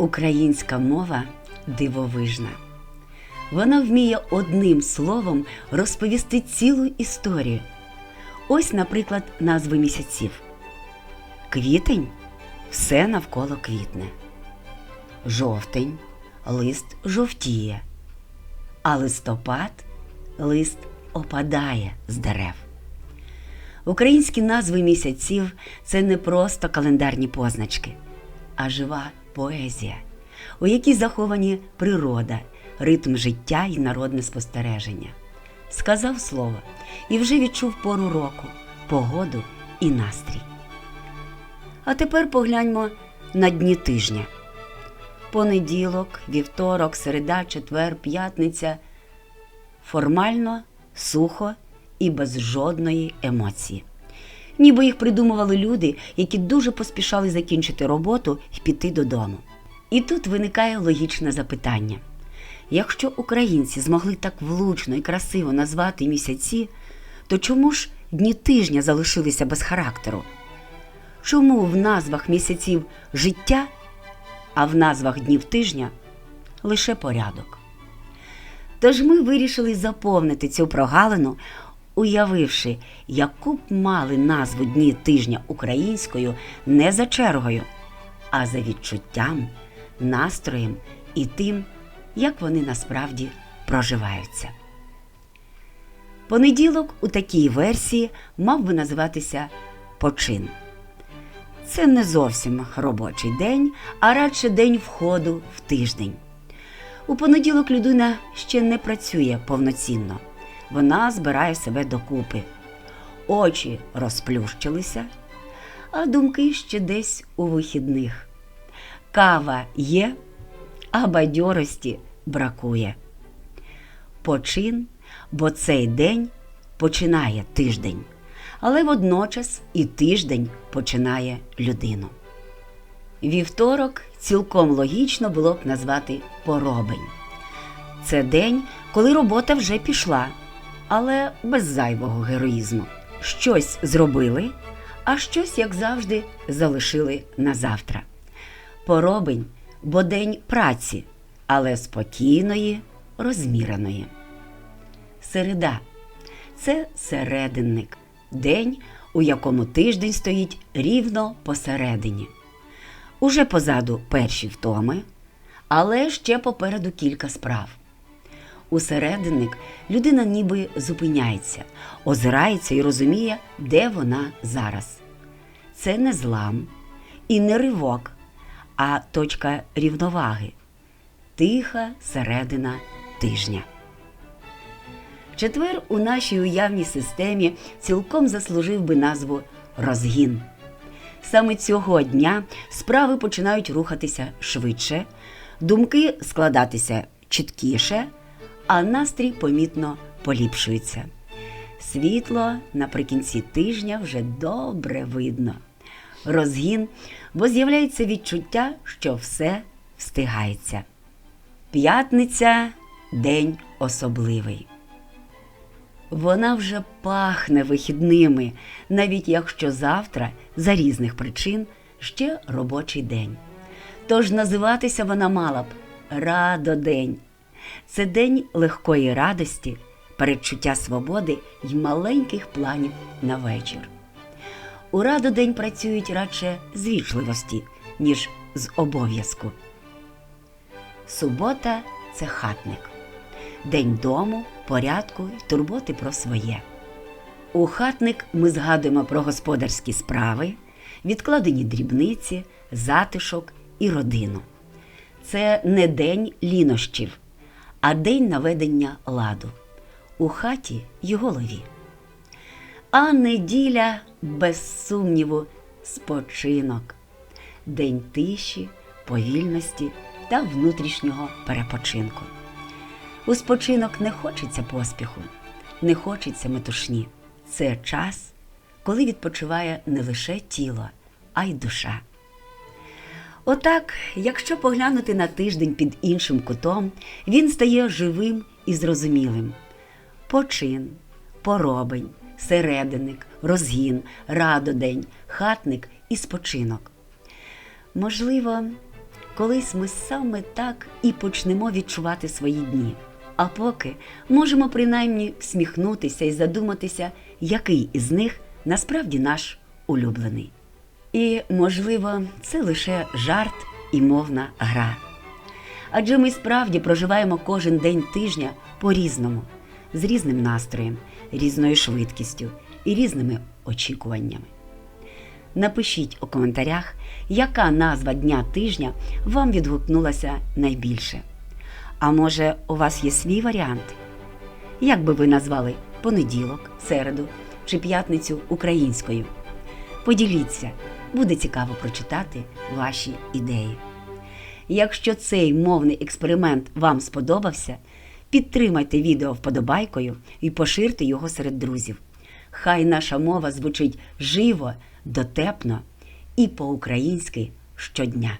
Українська мова дивовижна. Вона вміє одним словом розповісти цілу історію. Ось, наприклад, назви місяців. Квітень все навколо квітне. Жовтень лист жовтіє, а листопад лист опадає з дерев. Українські назви місяців це не просто календарні позначки, а жива поезія, у якій заховані природа, ритм життя і народне спостереження. Сказав слово і вже відчув пору року, погоду і настрій. А тепер погляньмо на дні тижня. Понеділок, вівторок, середа, четвер, п'ятниця. Формально, сухо і без жодної емоції. Ніби їх придумували люди, які дуже поспішали закінчити роботу і піти додому. І тут виникає логічне запитання: якщо українці змогли так влучно і красиво назвати місяці, то чому ж дні тижня залишилися без характеру? Чому в назвах місяців життя, а в назвах днів тижня лише порядок? Тож ми вирішили заповнити цю прогалину, уявивши, яку б мали назву дні тижня українською не за чергою, а за відчуттям, настроєм і тим, як вони насправді проживаються. Понеділок у такій версії мав би називатися почин. Це не зовсім робочий день, а радше день входу в тиждень. У понеділок людина ще не працює повноцінно. Вона збирає себе докупи. Очі розплющилися, а думки ще десь у вихідних. Кава є, а бадьорості бракує. Почин, бо цей день починає тиждень, але водночас і тиждень починає людину. Вівторок цілком логічно було б назвати поробень. Це день, коли робота вже пішла, але без зайвого героїзму. Щось зробили, а щось, як завжди, залишили на завтра. Поробень, бо день праці, але спокійної, розміреної. Середа це серединник, день, у якому тиждень стоїть рівно посередині. Уже позаду перші втоми, але ще попереду кілька справ. У серединник людина ніби зупиняється, озирається і розуміє, де вона зараз. Це не злам і не ривок, а точка рівноваги, тиха середина тижня. Четвер у нашій уявній системі цілком заслужив би назву розгін. Саме цього дня справи починають рухатися швидше, думки складатися чіткіше, а настрій помітно поліпшується. Світло наприкінці тижня вже добре видно. Розгін, бо з'являється відчуття, що все встигається. П'ятниця день особливий. Вона вже пахне вихідними, навіть якщо завтра, за різних причин, ще робочий день. Тож називатися вона мала б Радодень. Це день легкої радості, передчуття свободи й маленьких планів на вечір. У Радодень працюють радше з вічливості, ніж з обов'язку. Субота це хатник день дому, порядку й турботи про своє. У хатник ми згадуємо про господарські справи, відкладені дрібниці, затишок і родину. Це не день лінощів, а день наведення ладу у хаті й голові. А неділя, без сумніву, спочинок, день тиші, повільності та внутрішнього перепочинку. У спочинок не хочеться поспіху, не хочеться метушні. Це час, коли відпочиває не лише тіло, а й душа. Отак, якщо поглянути на тиждень під іншим кутом, він стає живим і зрозумілим. Почин, поробень, серединник, розгін, радодень, хатник і спочинок. Можливо, колись ми саме так і почнемо відчувати свої дні. А поки можемо принаймні всміхнутися і задуматися, який із них насправді наш улюблений. І, можливо, це лише жарт і мовна гра. Адже ми справді проживаємо кожен день тижня по-різному, з різним настроєм, різною швидкістю і різними очікуваннями. Напишіть у коментарях, яка назва дня тижня вам відгукнулася найбільше. А може, у вас є свій варіант? Як би ви назвали понеділок, середу чи п'ятницю українською? Поділіться, буде цікаво прочитати ваші ідеї. Якщо цей мовний експеримент вам сподобався, підтримайте відео вподобайкою і поширте його серед друзів. Хай наша мова звучить живо, дотепно і по-українськи щодня.